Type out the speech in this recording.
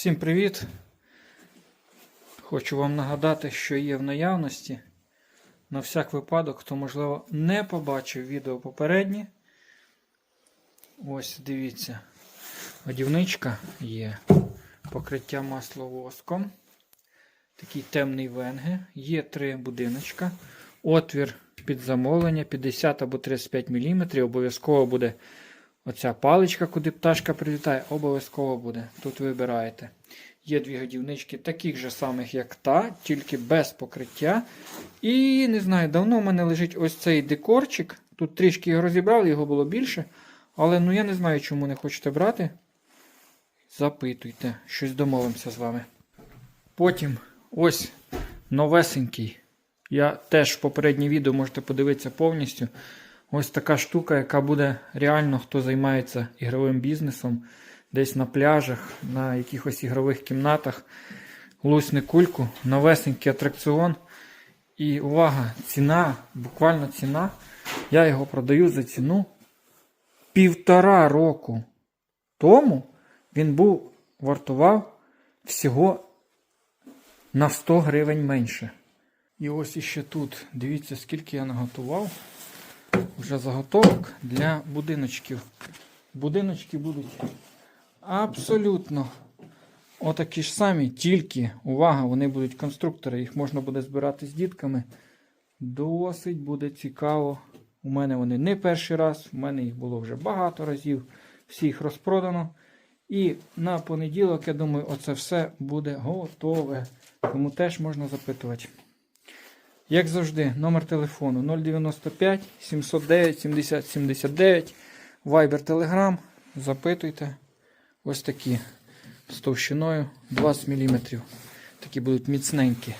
Всім привіт! Хочу вам нагадати, що є в наявності. На всяк випадок, хто, можливо, не побачив відео попереднє. Ось дивіться. Годівничка є. Покриття масловоском. Такий темний венге. Є три будиночка. Отвір під замовлення 50 або 35 мм. Обов'язково буде Оця паличка, куди пташка прилітає, обов'язково буде. Тут вибираєте. Є дві годівнички, таких же самих, як та, тільки без покриття. І не знаю, давно в мене лежить ось цей декорчик. Тут трішки його розібрали, його було більше. Але ну я не знаю, чому не хочете брати. Запитуйте, щось домовимося з вами. Потім ось новесенький. Я теж в попереднє відео можете подивитися повністю. Ось така штука, яка буде реально, хто займається ігровим бізнесом, десь на пляжах, на якихось ігрових кімнатах. Лусне кульку, новесенький атракціон. І увага, ціна, буквально ціна. Я його продаю за ціну півтора року тому він був вартував всього на 100 гривень менше. І ось іще тут. Дивіться, скільки я наготував вже заготовок для будиночків. Будиночки будуть абсолютно отакі ж самі, тільки, увага, вони будуть конструктори, їх можна буде збирати з дітками. Досить буде цікаво. У мене вони не перший раз, у мене їх було вже багато разів, всі їх розпродано. І на понеділок, я думаю, оце все буде готове. Тому теж можна запитувати. Як завжди, номер телефону 095 709 70 79, Viber Telegram. Запитуйте. Ось такі з товщиною 20 мм. Такі будуть міцненькі.